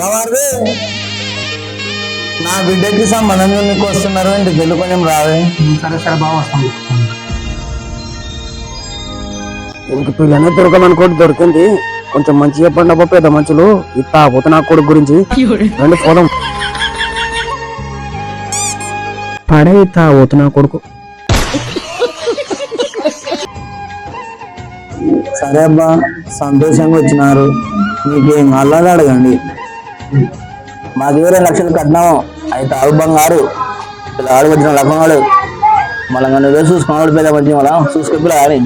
బావారు నా బిడ్డకి సంబంధం నీకు వస్తున్నారు? వెళ్ళి కొంచెం రావే. సరే సరే బాగా వస్తాం ఇంక పిల్లనే దొరకమనుకోటి దొరికింది. కొంచెం మంచి చెప్పండి అబ్బా పెద్ద మనుషులు. ఈ తాపోతే నా కొడుకు గురించి. రండి పోదాం. పడే తాపోతు నా కొడుకు. సరే అబ్బా సంతోషంగా వచ్చినారు. మీకేం అల్లది అడగండి. మాకు ఇరవై లక్షలు కట్టినాము అవి తాగు బంగారు ఇలా ఆడు వచ్చిన లక్ష్మణాడు మళ్ళీ నువ్వే చూసుకున్నాడు పెద్ద మంచి మళ్ళా చూసుకొని పిల్ల ఆడి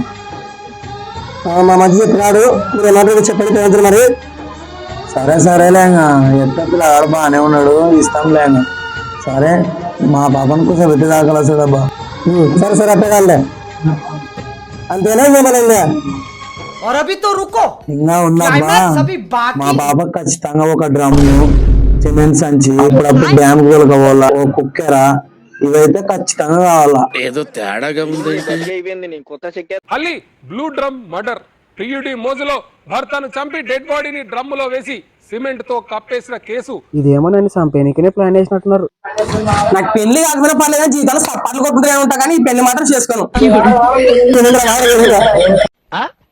మా మంచి చెప్పినాడు. మీరు ఏమంటారు చెప్పండి మరి. సరే సరేలే ఇంకా ఎంత పిల్లగాడు బాగానే ఉన్నాడు. ఇస్తాంలే సరే మా పాపను కొంచెం పెట్టి దాకా చూడబ్బా సరే సరే అట్టగాలే అంతేనా మిమ్మల్ని और अभी तो रुको ఇంకా ఉందబ్బా Climax అవి బాకీ. మా బాబా ఖచ్చితంగా ఒక డ్రమ్ము సిమెంట్ సంచి ఇప్పుడప్పుడు డ్యామ్ కోలుకోవాలా ఓ కుక్కెర ఇవైతే ఖచ్చితంగా కావాలా అలీ బ్లూ డ్రమ్ మర్డర్ ప్రియుడి మోజులో భర్తను చంపి డెడ్ బాడీని డ్రమ్ములో వేసి సిమెంట్ తో కప్పేసిన కేసు ఇదేమో నన్ను చంపేనికనే ప్లాన్ చేసినట్టున్నారు నాకు పెళ్లి కాకపోయినా పర్లేదు జీతాలు సప్పాట్లు కొట్టుకుంటూనే ఉంటా కానీ ఈ పెళ్లి మాత్రం చేసుకోను